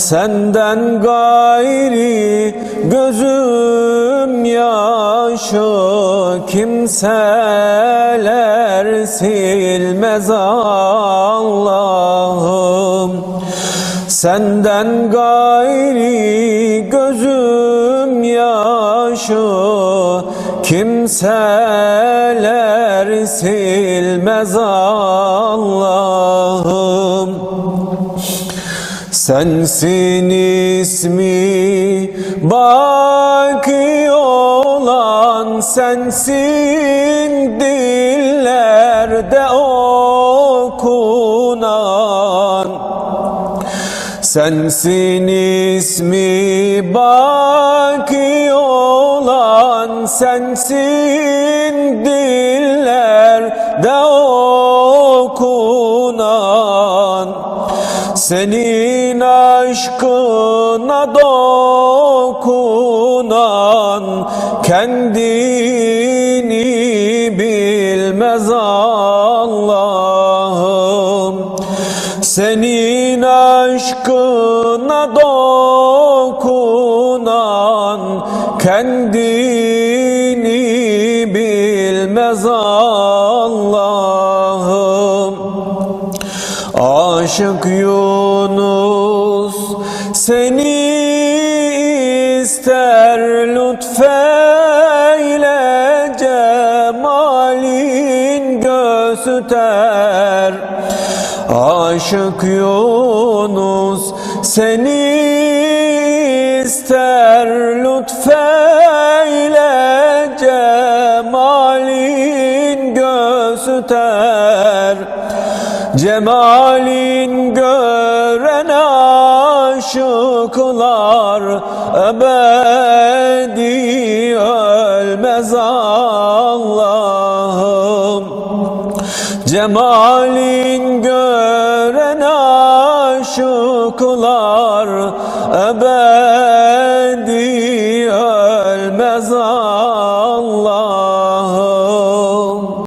Senden gayri gözüm yaşı kimseler silmez Allah'ım. Senden gayri gözüm yaşı kimseler silmez Allah'ım Sensin ismi baki olan sensin. Dillerde okunan Sensin ismi baki olan sensin. Dillerde senin aşkına dokunan kendini bilmez Allah'ım. Senin aşkına dokunan kendini bilmez Allah'ım. Aşık Yunus seni ister lütfeyle cemalin göster Aşık Yunus seni ister lütfeyle Cemalin gören aşıklar ebedi ölmez Allah'ım. Cemalin gören aşıklar ebedi ölmez Allah'ım